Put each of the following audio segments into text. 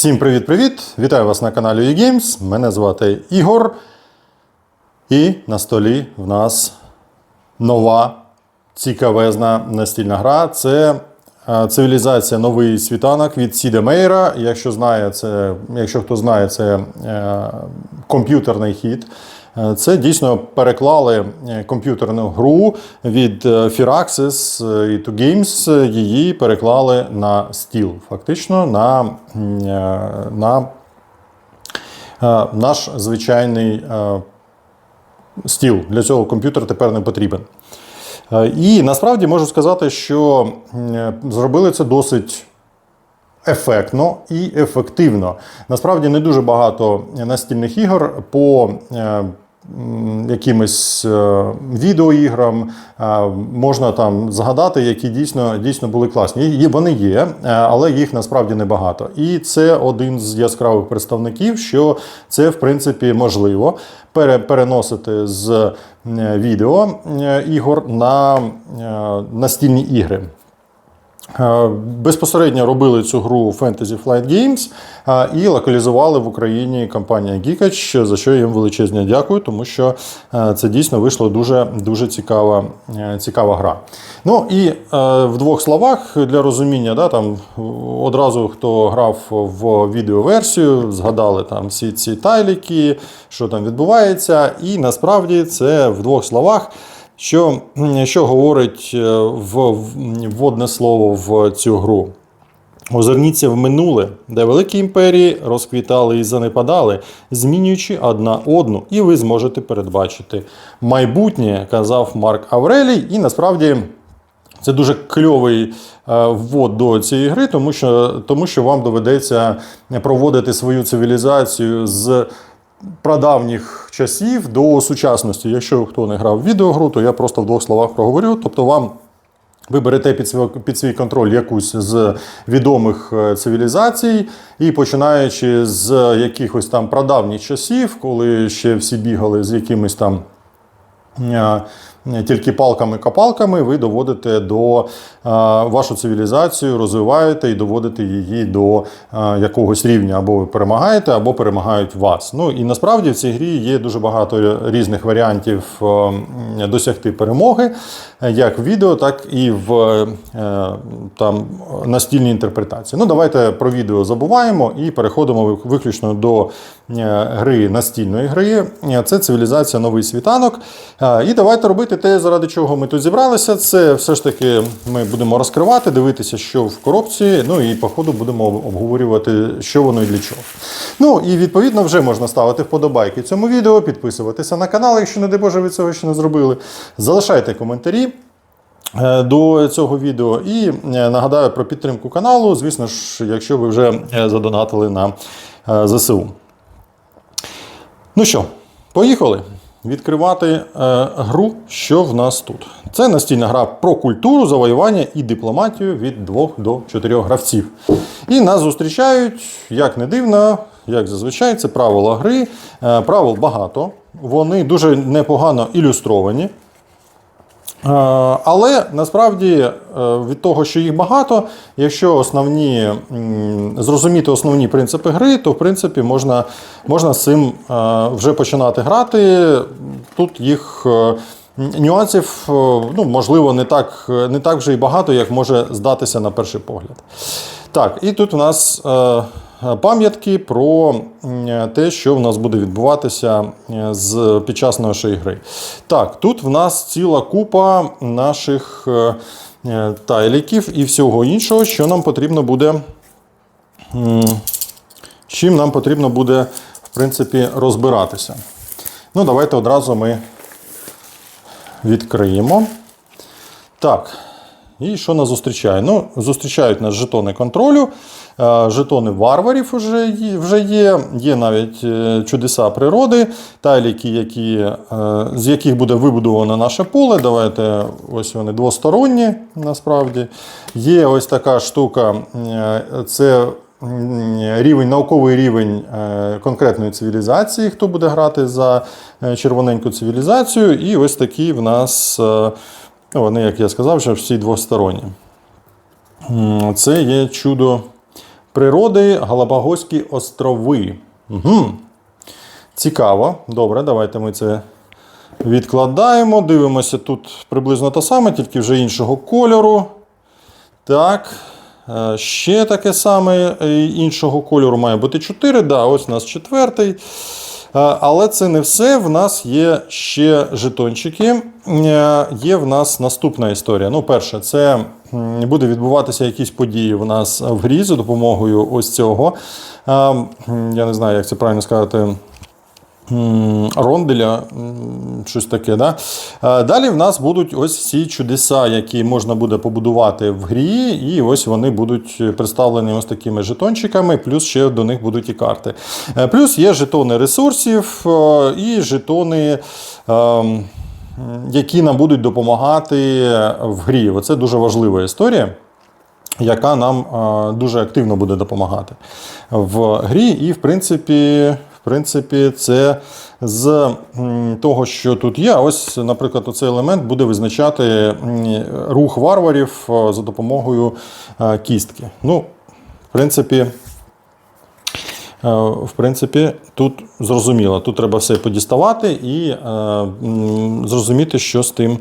Всім привіт-привіт! Вітаю вас на каналі eGames. Мене звати Ігор. І на столі в нас нова цікавезна настільна гра. Це е, цивілізація Новий світанок від Сіде Мейра. Якщо знає, це, якщо хто знає, це е, комп'ютерний хід. Е, Це дійсно переклали е, комп'ютерну гру від е, Firaxis і 2Games, е, її переклали на стіл, фактично на, е, на е, наш звичайний е, стіл. Для цього комп'ютер тепер не потрібен. Е, І насправді можу сказати, що зробили це досить ефектно і ефективно. Насправді не дуже багато настільних ігор по е, якимось е, відеоіграм е, можна там згадати, які дійсно, дійсно були класні. Вони є, але їх насправді небагато. І це один з яскравих представників, що це в принципі можливо пере- переносити з відео ігор на настільні ігри. Е, Безпосередньо робили цю гру Fantasy Flight Games е, і локалізували в Україні компанія Geekatch, за що їм величезне дякую, тому що е, це дійсно вийшла дуже, дуже цікава, цікава гра. Ну і в двох словах для розуміння, да, там одразу хто грав в відеоверсію, згадали там всі ці тайліки, що там відбувається, і насправді це в двох словах. Що, що говорить е, вводне слово в цю гру? Озирніться в минуле, де великі імперії розквітали і занепадали, змінюючи одна одну, і ви зможете передбачити майбутнє, казав Марк Аврелій. І насправді це дуже кльовий е, ввод до цієї гри, тому що, тому що вам доведеться проводити свою цивілізацію з прадавніх часів до сучасності. Якщо хто не грав в відеогру, то я просто в двох словах проговорю. Тобто вам. Ви берете під свій, під свій контроль якусь з відомих е, цивілізацій, і починаючи з якихось там прадавніх часів, коли ще всі бігали з якимись там е, тільки палками-копалками, ви доводите до е, вашу цивілізацію, розвиваєте і доводите її до е, якогось рівня. Або ви перемагаєте, або перемагають вас. Ну і насправді в цій грі є дуже багато різних варіантів е, досягти перемоги, як в відео, так і в там, настільній інтерпретації. Ну, давайте про відео забуваємо і переходимо виключно до гри настільної гри. Це цивілізація Новий світанок. І давайте робити те, заради чого ми тут зібралися. Це все ж таки ми будемо розкривати, дивитися, що в коробці. Ну і по ходу будемо обговорювати, що воно і для чого. Ну і відповідно вже можна ставити вподобайки цьому відео, підписуватися на канал, якщо не дай Боже, ви цього ще не зробили. Залишайте коментарі. е, До цього відео і е, нагадаю про підтримку каналу. Звісно ж, якщо ви вже е, задонатили на ЗСУ. Ну що, поїхали відкривати е, гру, що в нас тут. Це настільна гра про культуру, завоювання і дипломатію від 2 до 4 гравців. І нас зустрічають, як не дивно, як зазвичай, це правила гри. Е, правил багато, вони дуже непогано ілюстровані. Е, Але насправді е, від того, що їх багато, якщо основні, зрозуміти основні принципи гри, то в принципі можна, можна з цим е, вже починати грати. Тут їх нюансів, ну, можливо, не так, не так вже і багато, як може здатися на перший погляд. Так, і тут у нас пам'ятки про те, що в нас буде відбуватися е, з, під час нашої гри. Так, тут в нас ціла купа наших е, е, тайліків і всього іншого, що нам потрібно буде. Чим нам потрібно буде, в принципі, розбиратися. Ну, давайте одразу ми відкриємо. Так, і що нас зустрічає? Ну, зустрічають нас жетони контролю, жетони варварів вже є, вже є. Є навіть е, чудеса природи, тайліки, які, е, з яких буде вибудовано наше поле. Давайте ось вони двосторонні насправді. Є ось така штука. е, Це рівень, науковий рівень е, конкретної цивілізації, хто буде грати за е, червоненьку цивілізацію. І ось такі в нас. е, Вони, як я сказав, вже всі двосторонні. Це є чудо природи Галапагоські острови. Угу. Цікаво. Добре, давайте ми це відкладаємо. Дивимося тут приблизно те саме, тільки вже іншого кольору. Так. е, Ще таке саме е, іншого кольору має бути 4. Да, ось у нас четвертий. Е, Але це не все. В нас є ще жетончики. Е, Є в нас наступна історія. Ну, перше, це буде відбуватися якісь події в нас в грі за допомогою ось цього. Е, Я не знаю, як це правильно сказати. Ронделя, щось таке. Да? Е, Далі в нас будуть ось ці чудеса, які можна буде побудувати в грі, і ось вони будуть представлені ось такими жетончиками, плюс ще до них будуть і карти. Е, Плюс є жетони ресурсів е, і жетони. ем, Які нам будуть допомагати в грі. Оце дуже важлива історія яка нам дуже активно буде допомагати в грі. І, в принципі, в принципі, це з того, що тут є. Ось, наприклад, оцей елемент буде визначати рух варварів е, за допомогою е, кістки. Ну, в принципі. Е, В принципі, тут зрозуміло. Тут треба все подіставати і зрозуміти, що з тим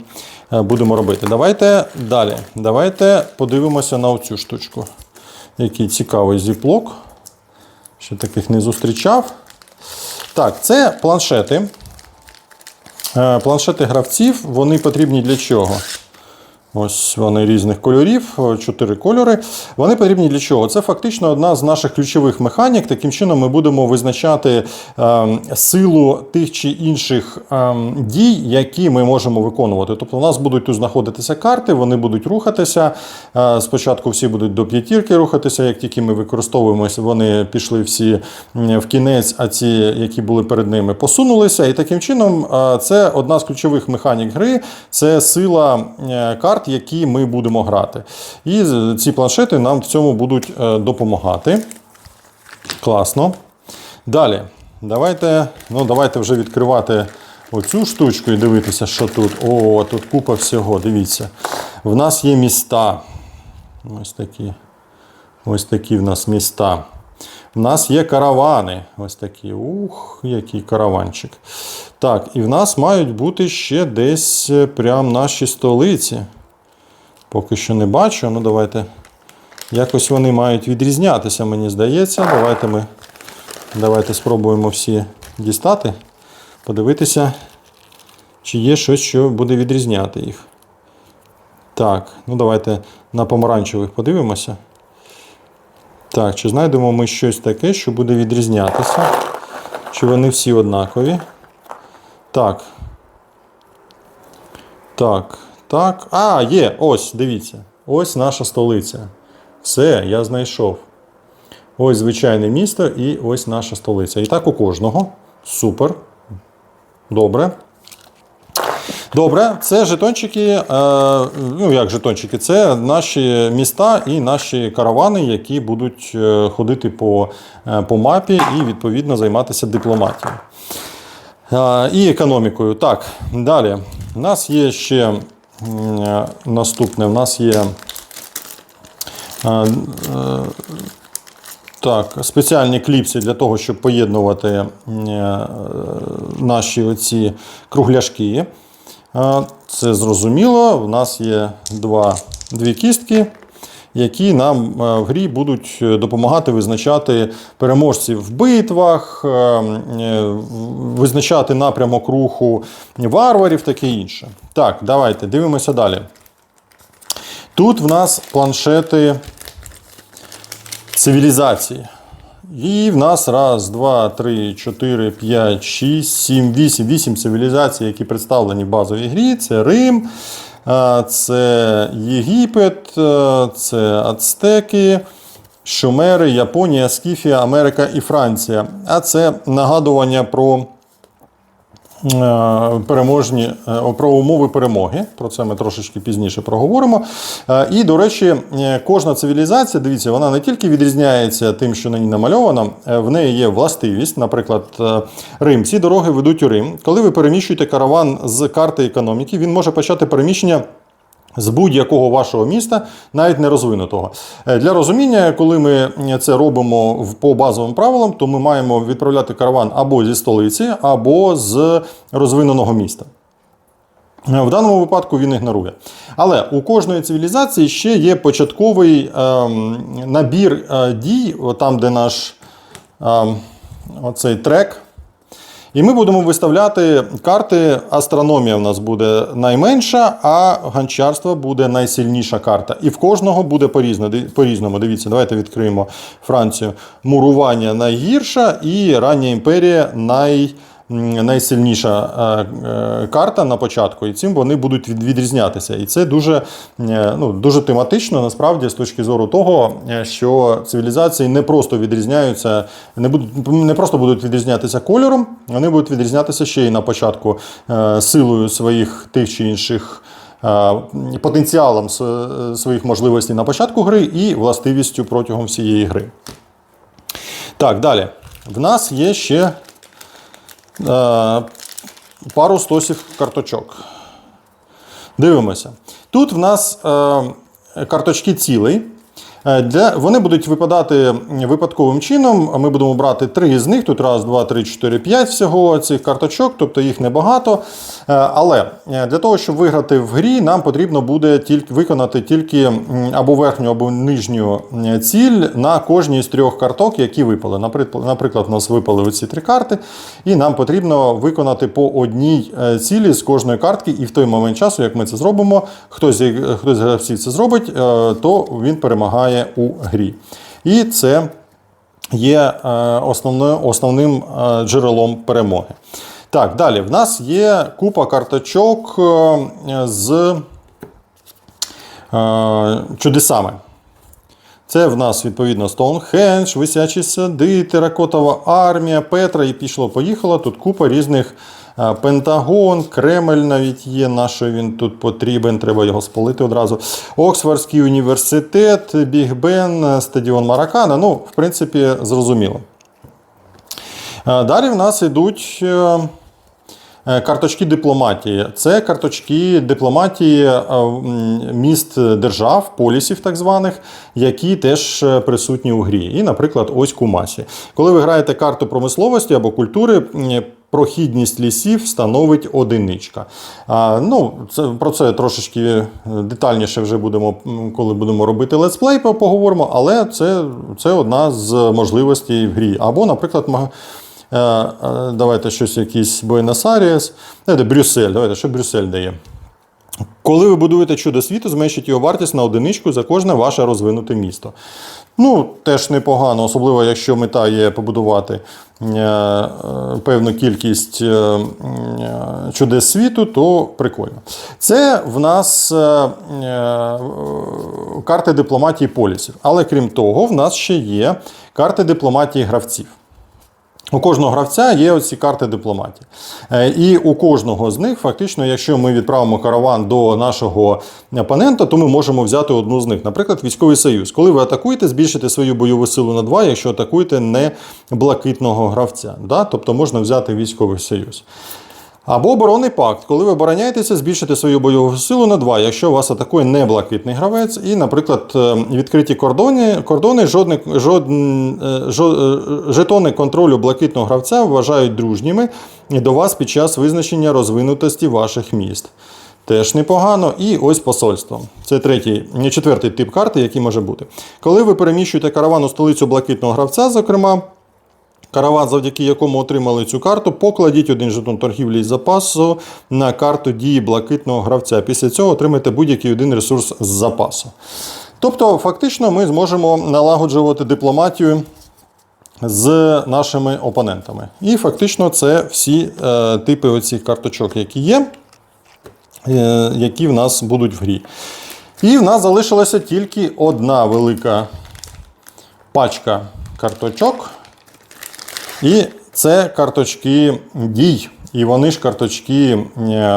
будемо робити. Давайте далі. Давайте подивимося на оцю штучку. Який цікавий зіплок. Ще таких не зустрічав. Так, це планшети. Е, Планшети гравців, вони потрібні для чого? Ось вони різних кольорів, чотири кольори. Вони потрібні для чого? Це фактично одна з наших ключових механік. Таким чином, ми будемо визначати ем, силу тих чи інших ем, дій, які ми можемо виконувати. Тобто, у нас будуть тут знаходитися карти, вони будуть рухатися. Е, спочатку всі будуть до п'ятірки рухатися. Як тільки ми використовуємося, вони пішли всі в кінець, а ці, які були перед ними, посунулися. І таким чином, е, це одна з ключових механік гри це сила е, карт, які ми будемо грати. І ці планшети нам в цьому будуть е, допомагати. Класно. Далі, давайте, ну, давайте вже відкривати оцю штучку і дивитися, що тут. О, тут купа всього. Дивіться. В нас є міста. Ось такі. Ось такі в нас міста. В нас є каравани. Ось такі. Ух, який караванчик. Так, і в нас мають бути ще десь е, прям наші столиці. Поки що не бачу. Ну, давайте. Якось вони мають відрізнятися, мені здається. Давайте ми давайте спробуємо всі дістати, подивитися, чи є щось, що буде відрізняти їх. Так, ну давайте на помаранчевих подивимося. Так, чи знайдемо ми щось таке, що буде відрізнятися? Чи вони всі однакові? Так. Так, так. А, є, ось, дивіться. Ось наша столиця. Все, я знайшов. Ось звичайне місто і ось наша столиця. І так у кожного. Супер. Добре. Добре, це жетончики. Е, ну, як жетончики, це наші міста і наші каравани, які будуть е, ходити по, е, по мапі і відповідно займатися дипломатією. І економікою. Так, далі. У нас є ще наступне. в нас є. е, е, так, спеціальні кліпси для того, щоб поєднувати е, наші оці кругляшки. Е, Це зрозуміло. У нас є два, дві кістки, які нам е, в грі будуть допомагати визначати переможців в битвах, е, е, визначати напрямок руху варварів, таке інше. Так, давайте дивимося далі. Тут в нас планшети цивілізації. І в нас раз, два, три, чотири, п'ять, шість, сім, вісім. Вісім цивілізацій, які представлені в базовій грі. Це Рим, е, це Єгипет, це Ацтеки, Шумери, Японія, Скіфія, Америка і Франція. А це нагадування про переможні е, про умови перемоги. Про це ми трошечки пізніше проговоримо. Е, І, до речі, е, кожна цивілізація, дивіться, вона не тільки відрізняється тим, що на ній намальовано, е, в неї є властивість. Наприклад, е, Рим. Ці дороги ведуть у Рим. Коли ви переміщуєте караван з карти економіки, він може почати переміщення з будь-якого вашого міста, навіть не розвинутого. Е, Для розуміння, коли ми це робимо по базовим правилам, то ми маємо відправляти караван або зі столиці, або з розвиненого міста. Е, В даному випадку він ігнорує. Але у кожної цивілізації ще є початковий ем, набір е, дій, там, де наш ем, оцей трек. І ми будемо виставляти карти. Астрономія в нас буде найменша, а гончарство буде найсильніша карта. І в кожного буде по-різному. Дивіться, давайте відкриємо Францію. Мурування найгірша і рання імперія най, м, найсильніша е, е, карта на початку. І цим вони будуть відрізнятися. І це дуже, е, ну, дуже тематично, насправді, з точки зору того, що цивілізації не просто відрізняються, не, будуть, не просто будуть відрізнятися кольором, вони будуть відрізнятися ще й на початку силою своїх тих чи інших. Потенціалом своїх можливостей на початку гри і властивістю протягом всієї гри. Так, далі. В нас є ще пару стосів карточок. Дивимося. Тут в нас е, карточки цілий. Е, Для, вони будуть випадати випадковим чином. Ми будемо брати три з них. Тут раз, два, три, чотири, п'ять всього цих карточок, тобто їх небагато. Е, Але е, для того, щоб виграти в грі, нам потрібно буде тільки виконати тільки або верхню, або нижню ціль на кожній з трьох карток, які випали. Наприклад, у нас випали оці три карти, і нам потрібно виконати по одній цілі з кожної картки. І в той момент часу, як ми це зробимо, хтось, хтось гравців це зробить, то він перемагає у грі. І це є е, основним е, джерелом перемоги. Так, далі. В нас є купа карточок е, з чудесами. Це в нас відповідно Стоунхендж, висячі сади, теракотова армія, Петра і пішло-поїхало. Тут купа різних Пентагон, Кремль навіть є, на що він тут потрібен, треба його спалити одразу. Оксфордський університет, Біг Бен, стадіон Маракана. Ну, в принципі, зрозуміло. Далі в нас йдуть. е, Е, Карточки дипломатії. Це карточки дипломатії е, міст держав, полісів так званих, які теж присутні у грі. І, наприклад, ось Кумасі. Коли ви граєте карту промисловості або культури, прохідність лісів становить одиничка. А, ну, це, про це трошечки е, детальніше вже будемо, коли будемо робити летсплей, поговоримо, але це, це одна з можливостей в грі. Або, наприклад, Е, е, Давайте щось якийсь Буенос Аріес. Брюссель. Давайте, що Брюссель дає? Коли ви будуєте чудо світу, зменшіть його вартість на одиничку за кожне ваше розвинуте місто. Ну, теж непогано, особливо якщо мета є побудувати е, е, певну кількість е, чудес світу, то прикольно. Це в нас карти дипломатії полісів. Але крім того, в нас ще є карти дипломатії гравців. У кожного гравця є оці карти дипломатії. Е, І у кожного з них, фактично, якщо ми відправимо караван до нашого опонента, то ми можемо взяти одну з них. Наприклад, військовий союз. Коли ви атакуєте, збільшите свою бойову силу на 2, якщо атакуєте не блакитного гравця. Да? Тобто можна взяти військовий союз. Або оборонний пакт. Коли ви обороняєтеся, збільшите свою бойову силу на 2, якщо вас атакує не блакитний гравець, і, наприклад, е, відкриті кордони, кордони жодне, жодн, е, жо- е, жетони контролю блакитного гравця вважають дружніми до вас під час визначення розвинутості ваших міст. Теж непогано. І ось посольство. Це третій, четвертий тип карти, який може бути. Коли ви переміщуєте караван у столицю блакитного гравця, зокрема. Караван, завдяки якому отримали цю карту, покладіть один жетон торгівлі із запасу на карту дії блакитного гравця. Після цього отримайте будь-який один ресурс з запасу. Тобто, фактично, ми зможемо налагоджувати дипломатію з нашими опонентами. І фактично це всі е, типи оцих карточок, які є, е, які в нас будуть в грі. І в нас залишилася тільки одна велика пачка карточок. І це карточки дій і вони ж карточки е,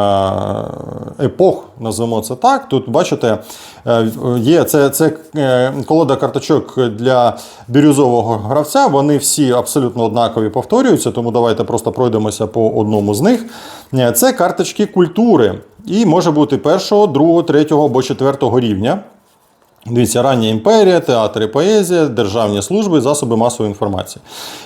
епох, називаємо це так. Тут бачите, е, є це, це е, колода карточок для бірюзового гравця. Вони всі абсолютно однакові повторюються, тому давайте просто пройдемося по одному з них. Це карточки культури. І може бути першого, другого, третього або четвертого рівня. Дивіться, рання імперія, театр і поезія, державні служби, засоби масової інформації.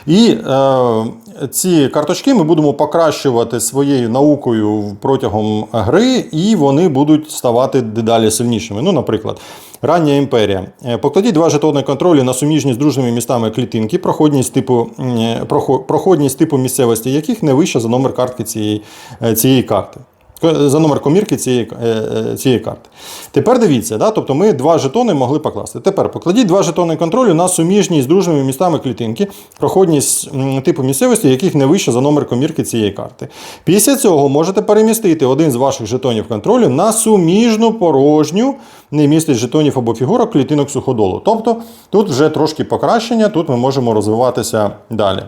І е, ці карточки ми будемо покращувати своєю наукою протягом гри, і вони будуть ставати дедалі сильнішими. Ну, наприклад, рання імперія. Е, Покладіть два жетони контролю на суміжні з дружними містами клітинки, проходність типу, е, прохо- проходність типу місцевості, яких не вища за номер картки цієї, е, цієї карти. За номер комірки цієї, е, е, цієї карти. Тепер дивіться, да? тобто ми два жетони могли покласти. Тепер покладіть два жетони контролю на суміжні з дружними містами клітинки, проходність типу місцевості, яких не вище за номер комірки цієї карти. Після цього можете перемістити один з ваших жетонів контролю на суміжну порожню, не містить жетонів або фігурок клітинок суходолу. Тобто тут вже трошки покращення, тут ми можемо розвиватися далі.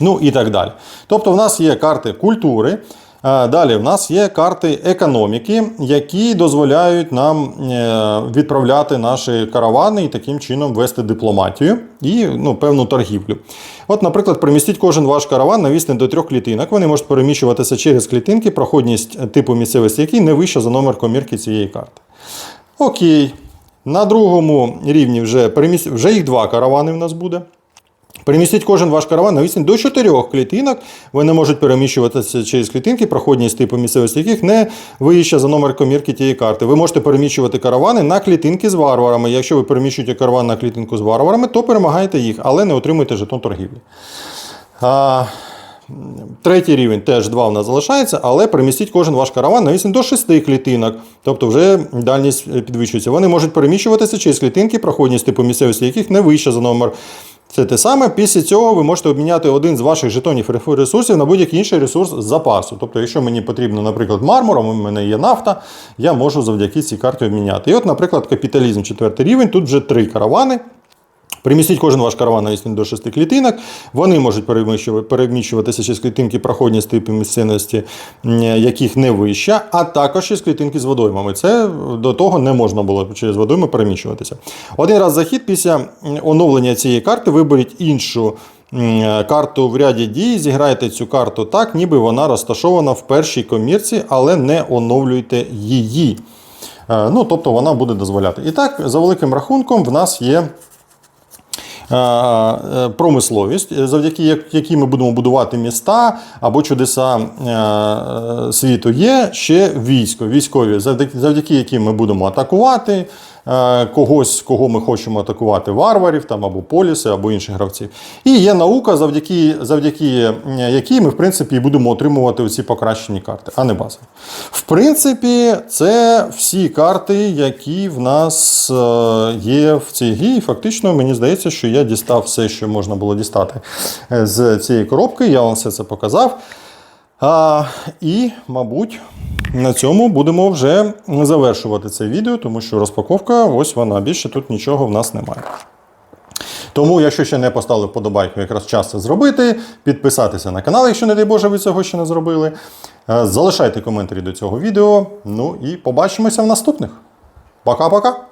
Ну і так далі. Тобто, в нас є карти культури. А Далі в нас є карти економіки, які дозволяють нам е, відправляти наші каравани і таким чином вести дипломатію і ну, певну торгівлю. От, наприклад, перемістіть кожен ваш караван на відстань до трьох клітинок. Вони можуть переміщуватися через клітинки, проходність типу місцевості, який не вища за номер комірки цієї карти. Окей. На другому рівні вже, переміс... вже їх два каравани в нас буде. Перемістіть кожен ваш караван на відстань до чотирьох клітинок. Вони можуть переміщуватися через клітинки, проходність типу місцевості яких не вища за номер комірки тієї карти. Ви можете переміщувати каравани на клітинки з варварами. Якщо ви переміщуєте караван на клітинку з варварами, то перемагаєте їх, але не отримуєте жетон торгівлі. А, Третій рівень теж два в нас залишається, але перемістіть кожен ваш караван на відстань до шести клітинок. Тобто вже дальність е, підвищується. Вони можуть переміщуватися через клітинки, проходність типу місцевості яких не вища за номер. Це те саме. Після цього ви можете обміняти один з ваших жетонів ресурсів на будь-який інший ресурс з запасу. Тобто, якщо мені потрібно, наприклад, мармур, а у мене є нафта, я можу завдяки цій карті обміняти. І от, наприклад, капіталізм четвертий рівень, тут вже три каравани. Примістіть кожен ваш караван на до шести клітинок. Вони можуть переміщува- переміщуватися через клітинки проходність типу місцевості, яких не вища, а також через клітинки з водоймами. Це до того не можна було через водойми переміщуватися. Один раз захід після оновлення цієї карти виберіть іншу. Карту в ряді дій, зіграйте цю карту так, ніби вона розташована в першій комірці, але не оновлюйте її. Е, Ну, тобто вона буде дозволяти. І так, за великим рахунком, в нас є промисловість, е, завдяки як- якій ми будемо будувати міста або чудеса е, е, світу. Є ще військо, військові, завдяки яким ми будемо атакувати. Е, Когось, кого ми хочемо атакувати, варварів там, або поліси, або інших гравців. І є наука, завдяки, завдяки е, якій ми, в принципі, будемо отримувати оці покращені карти, а не базові. В принципі, це всі карти, які в нас е, є в цій грі. І фактично, мені здається, що я дістав все, що можна було дістати з цієї коробки. Я вам все це показав. А, і, мабуть, на цьому будемо вже завершувати це відео, тому що розпаковка, ось вона. Більше тут нічого в нас немає. Тому, якщо ще не поставили вподобайку, якраз час це зробити. Підписатися на канал, якщо, не дай Боже, ви цього ще не зробили. Е, Залишайте коментарі до цього відео. Ну і побачимося в наступних. Пока-пока!